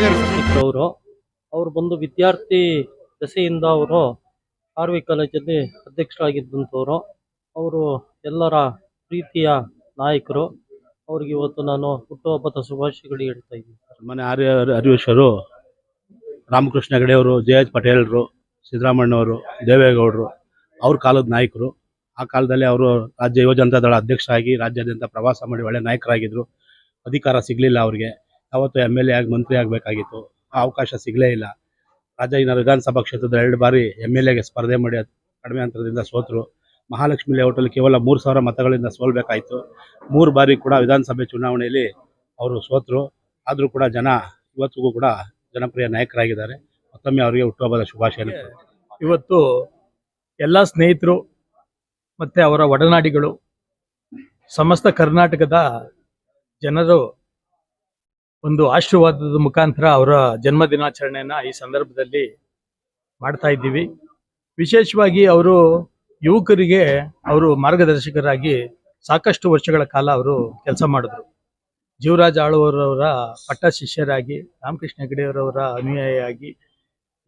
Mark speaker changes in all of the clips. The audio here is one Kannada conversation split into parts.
Speaker 1: ಅವರು ಅವರು ಬಂದು ವಿದ್ಯಾರ್ಥಿ ದಸೆಯಿಂದ ಅವರು ಆರ್ ವಿ ಕಾಲೇಜಲ್ಲಿ ಅಧ್ಯಕ್ಷರಾಗಿದ್ದಂಥವ್ರು. ಅವರು ಎಲ್ಲರ ಪ್ರೀತಿಯ ನಾಯಕರು. ಅವ್ರಿಗೆ ಇವತ್ತು ನಾನು ಹುಟ್ಟುಹಬ್ಬದ ಶುಭಾಶಯಗಳು ಹೇಳ್ತಾ ಇದ್ದೀನಿ.
Speaker 2: ಮನೆ ಆರ್ಯ ಹರಿವೇಶ್ವರು ರಾಮಕೃಷ್ಣ ಹೆಗಡೆಯವರು ಜೆ ಎಚ್ ಪಟೇಲ್ರು ಸಿದ್ದರಾಮಣ್ಣವರು ದೇವೇಗೌಡರು ಅವ್ರ ಕಾಲದ ನಾಯಕರು. ಆ ಕಾಲದಲ್ಲಿ ಅವರು ರಾಜ್ಯ ಯುವ ಜನತಾ ದಳ ಅಧ್ಯಕ್ಷರಾಗಿ ರಾಜ್ಯಾದ್ಯಂತ ಪ್ರವಾಸ ಮಾಡಿ ಒಳ್ಳೆ ನಾಯಕರಾಗಿದ್ದರು ಅಧಿಕಾರ ಸಿಗಲಿಲ್ಲ ಅವ್ರಿಗೆ. ಯಾವತ್ತು ಎಂ ಎಲ್ ಎ ಆಗಿ, ಮಂತ್ರಿ ಆಗಬೇಕಾಗಿತ್ತು. ಆ ಅವಕಾಶ ಸಿಗಲೇ ಇಲ್ಲ. ರಾಜಾಜಿನಗರ ವಿಧಾನಸಭಾ ಕ್ಷೇತ್ರದ ಎರಡು ಬಾರಿ ಎಂ ಎಲ್ ಎಗೆ ಸ್ಪರ್ಧೆ ಮಾಡಿ ಕಡಿಮೆ ಅಂತರದಿಂದ ಸೋತರು. ಮಹಾಲಕ್ಷ್ಮಿ ಲೇಔಟಲ್ಲಿ ಕೇವಲ ಮೂರು ಸಾವಿರ ಮತಗಳಿಂದ ಸೋಲ್ಬೇಕಾಯಿತು. ಮೂರು ಬಾರಿ ಕೂಡ ವಿಧಾನಸಭೆ ಚುನಾವಣೆಯಲ್ಲಿ ಅವರು ಸೋತರು. ಆದರೂ ಕೂಡ ಜನ ಇವತ್ತಿಗೂ ಕೂಡ ಜನಪ್ರಿಯ ನಾಯಕರಾಗಿದ್ದಾರೆ. ಮತ್ತೊಮ್ಮೆ ಅವರಿಗೆ ಹುಟ್ಟುಹಬ್ಬದ ಶುಭಾಶಯ
Speaker 3: ಇವತ್ತು ಎಲ್ಲ ಸ್ನೇಹಿತರು ಮತ್ತೆ ಅವರ ಒಡನಾಡಿಗಳು, ಸಮಸ್ತ ಕರ್ನಾಟಕದ ಜನರು ಒಂದು ಆಶೀರ್ವಾದದ ಮುಖಾಂತರ ಅವರ ಜನ್ಮ ದಿನಾಚರಣೆಯನ್ನ ಈ ಸಂದರ್ಭದಲ್ಲಿ ಮಾಡ್ತಾ ಇದ್ದೀವಿ. ವಿಶೇಷವಾಗಿ ಅವರು ಯುವಕರಿಗೆ ಅವರು ಮಾರ್ಗದರ್ಶಕರಾಗಿ ಸಾಕಷ್ಟು ವರ್ಷಗಳ ಕಾಲ ಅವರು ಕೆಲಸ ಮಾಡಿದ್ರು. ಜೀವರಾಜ್ ಆಳುವರವರ ಪಟ್ಟ ಶಿಷ್ಯರಾಗಿ, ರಾಮಕೃಷ್ಣ ಹೆಗಡೆಯವರವರ ಅನುಯಾಯಿಯಾಗಿ,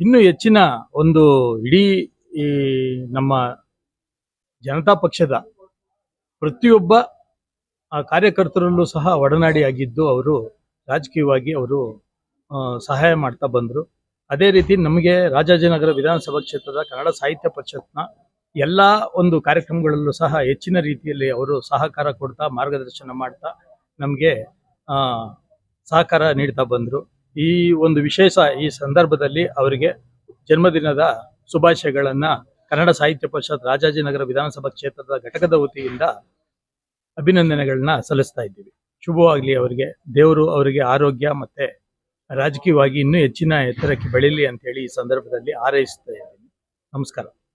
Speaker 3: ಇನ್ನೂ ಹೆಚ್ಚಿನ ಒಂದು ಇಡೀ ಈ ನಮ್ಮ ಜನತಾ ಪಕ್ಷದ ಪ್ರತಿಯೊಬ್ಬ ಕಾರ್ಯಕರ್ತರಲ್ಲೂ ಸಹ ಒಡನಾಡಿಯಾಗಿದ್ದು ಅವರು ರಾಜಕೀಯವಾಗಿ ಅವರು ಸಹಾಯ ಮಾಡ್ತಾ ಬಂದರು. ಅದೇ ರೀತಿ ನಮಗೆ ರಾಜಾಜಿನಗರ ವಿಧಾನಸಭಾ ಕ್ಷೇತ್ರದ ಕನ್ನಡ ಸಾಹಿತ್ಯ ಪರಿಷತ್ನ ಎಲ್ಲ ಒಂದು ಕಾರ್ಯಕ್ರಮಗಳಲ್ಲೂ ಸಹ ಹೆಚ್ಚಿನ ರೀತಿಯಲ್ಲಿ ಅವರು ಸಹಕಾರ ಕೊಡ್ತಾ, ಮಾರ್ಗದರ್ಶನ ಮಾಡ್ತಾ ನಮಗೆ ಸಹಕಾರ ನೀಡ್ತಾ ಬಂದರು. ಈ ಒಂದು ವಿಶೇಷ ಈ ಸಂದರ್ಭದಲ್ಲಿ ಅವರಿಗೆ ಜನ್ಮದಿನದ ಶುಭಾಶಯಗಳನ್ನು ಕನ್ನಡ ಸಾಹಿತ್ಯ ಪರಿಷತ್ ರಾಜಾಜಿನಗರ ವಿಧಾನಸಭಾ ಕ್ಷೇತ್ರದ ಘಟಕದ ವತಿಯಿಂದ ಅಭಿನಂದನೆಗಳನ್ನ ಸಲ್ಲಿಸ್ತಾ ಇದ್ದೀವಿ. ಶುಭವಾಗಲಿ ಅವರಿಗೆ. ದೇವರು ಅವರಿಗೆ ಆರೋಗ್ಯ ಮತ್ತೆ ರಾಜಕೀಯವಾಗಿ ಇನ್ನೂ ಹೆಚ್ಚಿನ ಎತ್ತರಕ್ಕೆ ಬೆಳೀಲಿ ಅಂತ ಹೇಳಿ ಈ ಸಂದರ್ಭದಲ್ಲಿ ಹಾರೈಸ್ತಾ ಇದ್ದೀನಿ. ನಮಸ್ಕಾರ.